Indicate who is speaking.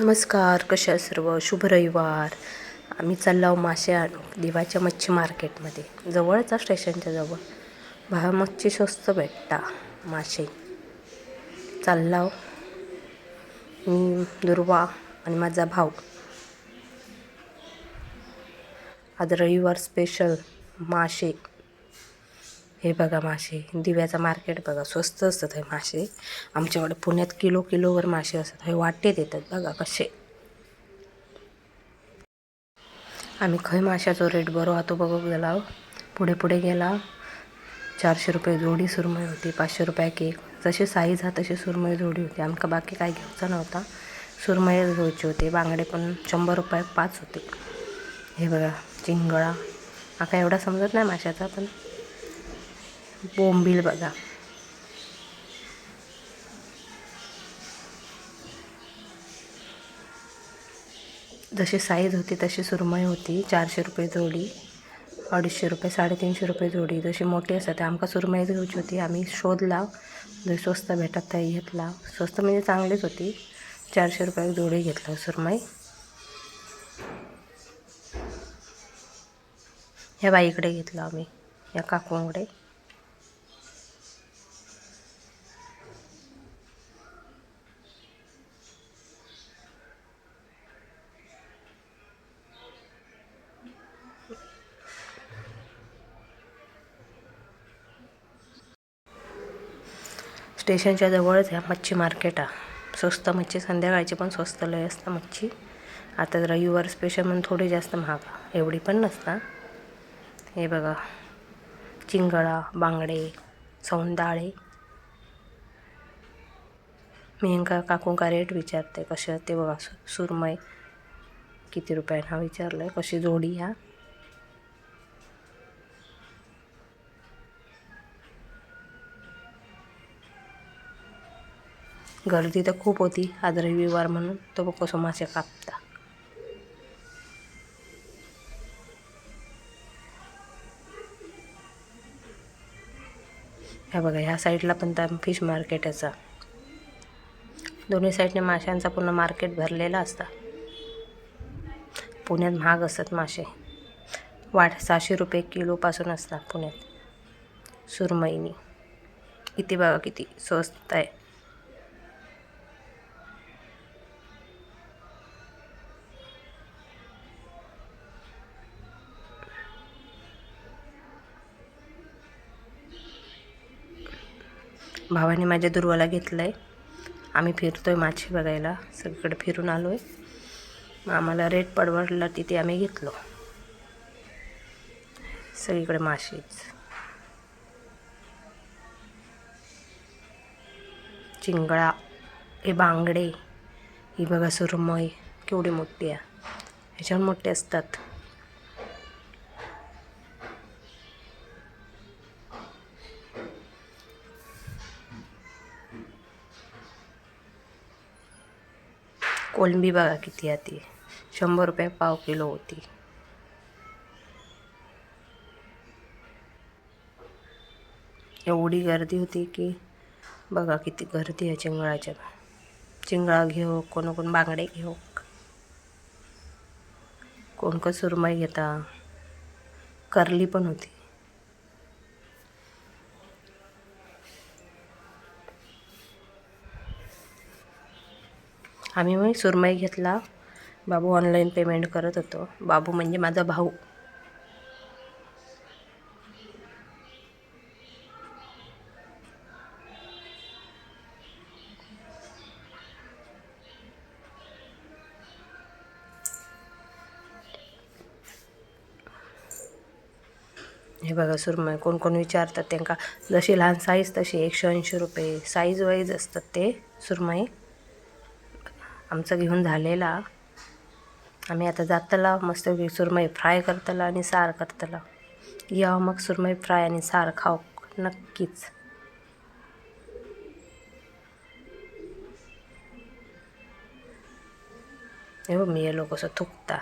Speaker 1: नमस्कार कशा सर्व? शुभ रविवार. आम्ही चाललो मासे आणू देवाच्या मच्छी मार्केटमध्ये. जवळचा स्टेशनच्या जवळ. भा मच्छी स्वस्त भेटता मासे चाललाव मी दुर्वा आणि माझा भाऊ. आज रविवार स्पेशल मासे हे बघा मासे दिव्याचं मार्केट बघा स्वस्त असतात हे मासे. आमच्याकडे पुण्यात किलो किलोवर मासे असतात. हे वाटेत येतात बघा कसे. आम्ही खय माशाचो रेट बरो हा तो बघू गेला हो. पुढे पुढे गेला हो. चारशे रुपये जोडी सुरमई होती पाचशे रुपये केक जशी साईज हा तशी सुरमई जोडी होती. आमका बाकी काय घ्यायचा नव्हता. सुरमई घ्यायची होती बांगडे पण शंभर रुपये पाच होते. हे बघा चिंगळा. आका एवढा समजत नाही माशाचा पण बोंबील बघा. जशी साईज होती तशी सुरमई होती. चारशे रुपये जोडी अडीचशे रुपये साडेतीनशे रुपये जोडी. जशी मोठी असते ते आमका सुरमई घेऊची होती. आम्ही शोधला. जशी स्वस्त भेटत ते घेतला. स्वस्त म्हणजे चांगलीच होती. चारशे रुपये जोडी घेतलं सुरमई. ह्या बाईकडे घेतलं आम्ही. या काकूंकडे. स्टेशनच्या जवळच ह्या मच्छी मार्केट. आहे स्वस्त मच्छी संध्याकाळची पण स्वस्त लय असतं मच्छी. आता रविवार स्पेशल म्हणून थोडी जास्त महाग. एवढी पण नसता. हे बघा. चिंगळा बांगडे सौंदाळे. मी यांका काकूंका रेट विचारते कसं ते बघा. सु किती रुपयानं हा विचारलं आहे कशी जोडी ह्या? गर्दी तर खूप होती. आज रविवार म्हणून तो बघ कसं मासे कापता. ह्या बघा ह्या साईडला पण त्या फिश मार्केट याचा दोन्ही साईडने माशांचा पूर्ण मार्केट भरलेला असता. पुण्यात महाग असतात मासे. वाढ सहाशे रुपये किलोपासून असतात पुण्यात. सुरमईनी. किती बघा किती स्वस्त आहे. भावाने माझ्या दुर्वाला घेतलं आहे आम्ही फिरतो आहे मासे बघायला. सगळीकडे फिरून आलो आहे मग आम्हाला रेट पडवडला तिथे आम्ही घेतलो. सगळीकडे मासेच चिंगळा हे बांगडे ही बघा सुरमई केवढी मोठी आहे. ह्याच्यावर मोठे असतात. कोलंबी बघा किती आहे ती. शंभर रुपये पाव किलो होती. एवढी गर्दी होती की बघा किती गर्दी आहे चिंगळाच्या. चिंगळा घेऊ कोण कोण बांगडे घेऊ कोण कोण सुरमई घेता. करली पण होती. आम्ही मग सुरमई घेतला. बाबू ऑनलाईन पेमेंट करत होतो. बाबू म्हणजे माझा भाऊ. हे बघा सुरमई कोण कोण विचारतात त्यांना. जशी लहान साईज तशी एकशे ऐंशी रुपये. साईज वाईज असतात ते सुरमई. आमचं घेऊन झालेला. आम्ही आता जातला मस्त सुरमई फ्राय करतला आणि सार करतला. या मग सुरमई फ्राय आणि सार खाऊ नक्कीच. हो मी लोक कसं थुकता.